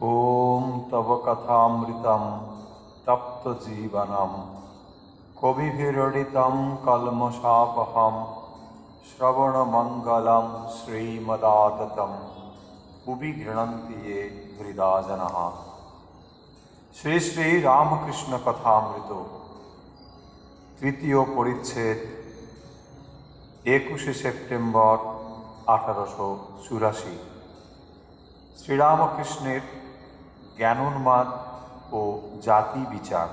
ওম তব কথামৃতম তপ্ত জীবনম কবিভিরড়িতম কলমশাপহম শ্রবণমঙ্গলম শ্রীমদাততম উবি গৃণন্তি এ হৃদাজন শ্রী শ্রী রামকৃষ্ণ কথামৃত তৃতীয় পরিচ্ছেদ একুশে সেপ্টেম্বর আঠারোশো চুরাশি। শ্রীরামকৃষ্ণের জ্ঞানোন্মাদ ও জাতি বিচার।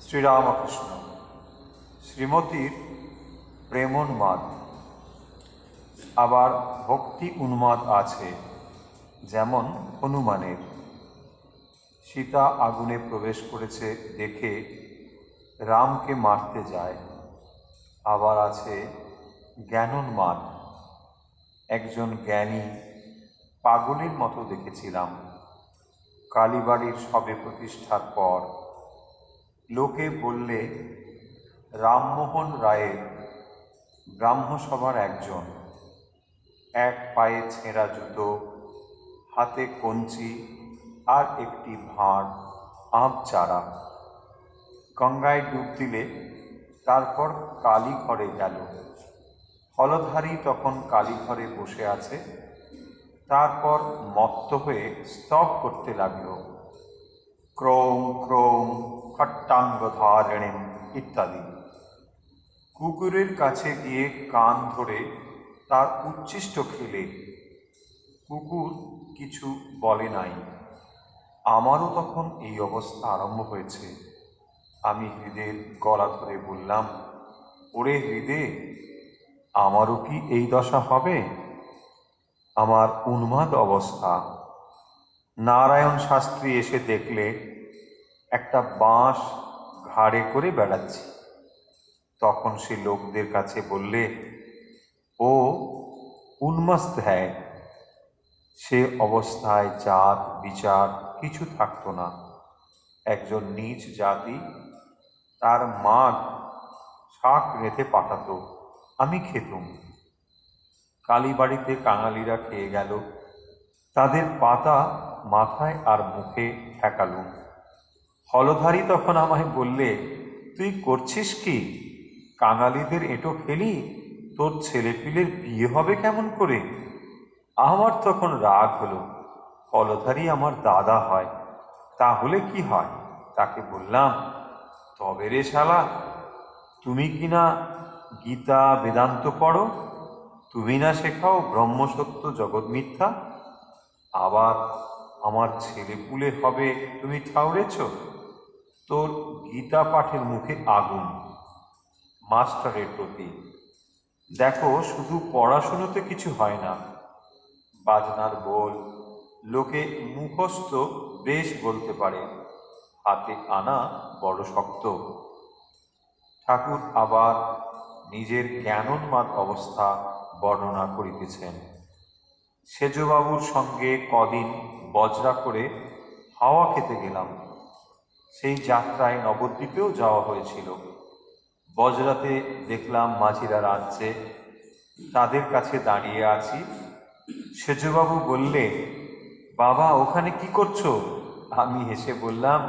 শ্রীরামকৃষ্ণ। শ্রীমতীর প্রেমোন্মাদ। আবার ভক্তি উন্মাদ আছে, যেমন হনুমানের। সীতা আগুনে প্রবেশ করেছে দেখে রামকে মারতে যায়। আবার আছে জ্ঞানোন্মাদ। একজন জ্ঞানী, পাগলের মতো দেখেছিলাম। কালীবাড়ির সবে প্রতিষ্ঠার পর। লোকে বললে, রামমোহন রায়ের ব্রাহ্মসভার একজন। এক পায়ে ছেঁড়া জুতো, হাতে কঞ্চি আর একটি ভাঁড় আম চারা। গঙ্গায় ডুব দিলে তারপর কালী ঘরে গেল। হলধারী তখন কালী ঘরে বসে আছে। তারপর মত্ত হয়ে স্তব করতে লাগল। ক্রৌম ক্রৌম খট্টাঙ্গ ধারিণীম ইত্যাদি। কুকুরের কাছে গিয়ে কান ধরে তার উচ্ছিষ্ট খেলে, কুকুর, কিছু বলে নাই। আমারও তখন এই অবস্থা আরম্ভ হয়েছে। আমি হৃদের গলা ধরে বললাম, ওরে হৃদে, আমারও কি এই দশা হবে? আমার উন্মাদ অবস্থা। নারায়ণ শাস্ত্রী এসে দেখলে একটা বাঁশ ঘাড়ে করে বেড়াচ্ছি। তখন সে লোকদের কাছে বললে, ও উন্মস্ত হ্যায়। সে অবস্থায় জাত, বিচার কিছু থাকতো না। একজন নিজ জাতি তার মাগ শাক রেঁধে পাঠাতো। আমি খেতুম। কালীবাড়িতে কাঙালিরা খেয়ে গেল। তাদের পাতা মাথায় আর মুখে ঠেকালুম হলধারী তখন আমায় বললে, তুই করছিস কি? কাঙালিদের এঁটো খেলি? তোর ছেলেপিলের বিয়ে হবে কেমন করে? আমার তখন রাগ হলো। হলধারী আমার দাদা হয়, তাহলে কি হয়? তাকে বললাম, তবে রে শালা, তুমি কি না গীতা বেদান্ত পড়ো? তুমি না শেখাও ব্রহ্মসত্য জগৎ মিথ্যা? আবার আমার ছেলেপুলে হবে, তুমি ঠাউরেছ? তোর গীতা পাঠের মুখে আগুন, মাস্টারের প্রতি। দেখো, শুধু পড়াশুনোতে কিছু হয় না। বাজনার বোল, লোকে মুখস্থ বেশ বলতে পারে। হাতে আনা বড় শক্ত। ঠাকুর আবার নিজের জ্ঞানোন্মাদ অবস্থা বর্ণনা করিতেছেন। সেজবাবুর সঙ্গে কদিন বজরা করে হাওয়া খেতে গেলাম। সেই যাত্রায় নবদ্বীপেও যাওয়া হয়েছিল। বজরাতে দেখলাম মাঝিরা রাঁধছে তাদের কাছে দাঁড়িয়ে আছি। সেজবাবু বললে বাবা, ওখানে কি করছ? আমি হেসে বললাম,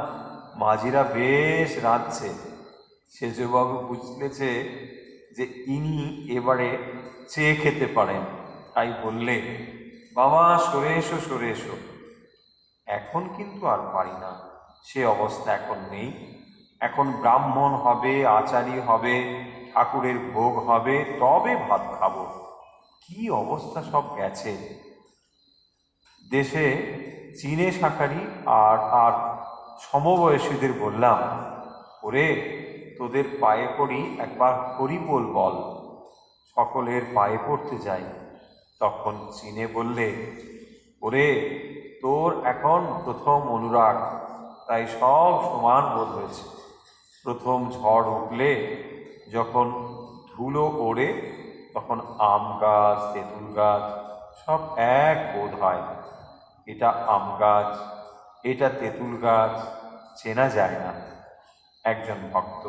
মাঝিরা বেশ রাঁধছে সেজবাবু বুঝলেছে যে ইনি এবারে চেয়ে খেতে পারেন। তাই বললে, বাবা, সরে এসো সরে এসো। এখন কিন্তু আর পারি না। সে অবস্থা এখন নেই। এখন ব্রাহ্মণ হবে, আচারী হবে, ঠাকুরের ভোগ হবে, তবে ভাত খাব। কি অবস্থা সব গেছে। দেশে চীনে শাকারি আর আর সমবয়সীদের বললাম, ওরে তোদের পায়ে পড়ি, একবার হরি বল বল। সকলের পায়ে পড়তে যাই। তখন চিনে বললে, ওরে, তোর এখন প্রথম অনুরাগ। তাই সব সমান বোধ হয়েছে। প্রথম ঝড় উঠলে যখন ধুলো ওড়ে, তখন আম গাছ, তেঁতুল গাছ, সব এক বোধ হয়। এটা আম গাছ, এটা তেঁতুল গাছ, চেনা যায় না। একজন ভক্ত।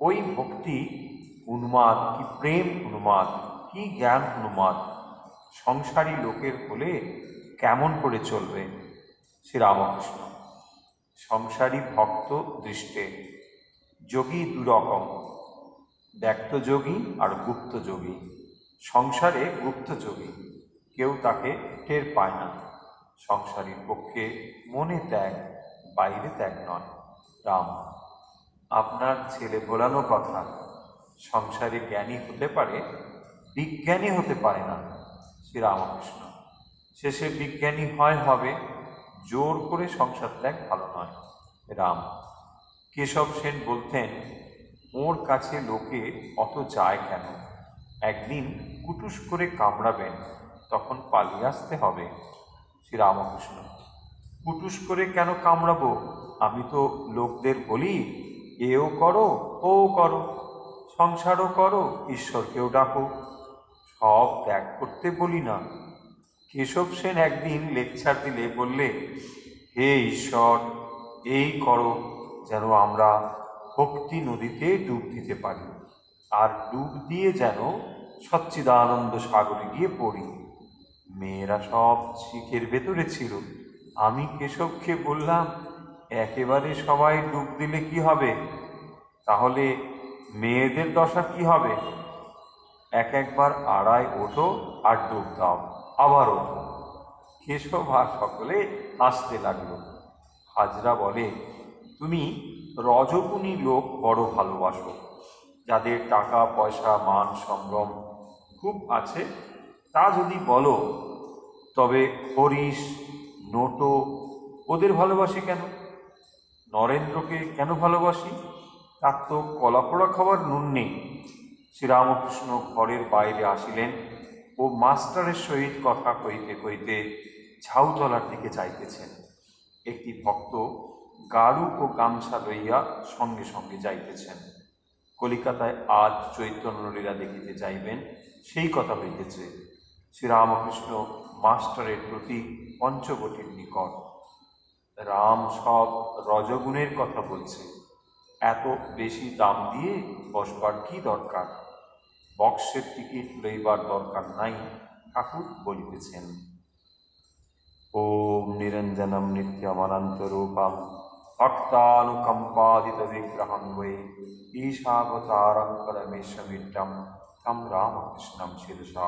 ওই ভক্তি উন্মাদ কি প্রেম উন্মাদ কি জ্ঞান উন্মাদ সংসারী লোকের হলে কেমন করে চলবে? শ্রীরামকৃষ্ণ। সংসারী ভক্ত দৃষ্টে, যোগী দুরকম, ব্যক্ত যোগী আর গুপ্ত যোগী। সংসারে গুপ্ত যোগী, কেউ তাকে টের পায় না। সংসারীর পক্ষে মনে ত্যাগ, বাইরে ত্যাগ নয়। রাম, আপনার ছেলে বলানো কথা সংসারে জ্ঞানী হতে পারে, বিজ্ঞানী হতে পারে না শ্রীরামকৃষ্ণ শেষে বিজ্ঞানী হয় হবে, জোর করে সংসার ত্যাগ ভালো নয়। রাম, কেশব সেন বলতেন ওর কাছে লোকে অত যায় কেন? একদিন কুটুস করে কামড়াবেন, তখন পালিয়ে আসতে হবে। শ্রীরামকৃষ্ণ কুটুস করে কেন কামড়াবো? আমি তো লোকদের বলি, এও করো ও করো, সংসারও করো, ঈশ্বরকেও ডাকো। সব ত্যাগ করতে বলি না। কেশব সেন একদিন লেকচার দিলে বললে, হে ঈশ্বর, এই করো যেন আমরা ভক্তি নদীতে ডুব দিতে পারি, আর ডুব দিয়ে যেন সচ্চিদানন্দ সাগরে গিয়ে পড়ি। মেয়েরা সব শিখের ভেতরে ছিল। আমি কেশবকে বললাম একেবারে সবাই ডুব দিলে কি হবে? তাহলে মেয়েদের দশা কি হবে? এক একবার আড়াই ওঠো আর ডুব দাও, আবার ওঠো। কেশব আর সকলে হাসতে লাগল। হাজরা বলে, তুমি রজগুণী লোক বড় ভালোবাসো। যাদের টাকা, পয়সা, মান সম্ভ্রম খুব আছে, তা যদি বলো, তবে হরিশ, নোটো, ওদের ভালোবাসি কেন? নরেন্দ্রকে কেন ভালোবাসি? তার তো কলাপোড়া খাবার নুন নেই। শ্রীরামকৃষ্ণ ঘরের বাইরে আসিলেন ও মাস্টারের সহিত কথা কইতে কইতে ঝাউতলার দিকে যাইতেছেন। একটি ভক্ত গাড়ু ও গামছা লইয়া সঙ্গে সঙ্গে যাইতেছেন। কলিকাতায় আজ চৈতন্যলীলা দেখিতে যাইবেন, সেই কথা হইতেছে। শ্রীরামকৃষ্ণ মাস্টারের প্রতি পঞ্চবটির নিকট রাম সব রজগুণের কথা বলছে। এত বেশি দাম দিয়ে বসবার কি দরকার? বক্সের টিকিট লইবার দরকার নাই, ঠাকুর বলিতেছেন। ওম নিরঞ্জনম নিত্যমনন্তরূপম ভক্তানুকম্পাদিত বিগ্রহম বৈ ঈশাবতারং পরমেশ্বমিট্টম তম রামকৃষ্ণম শিরসা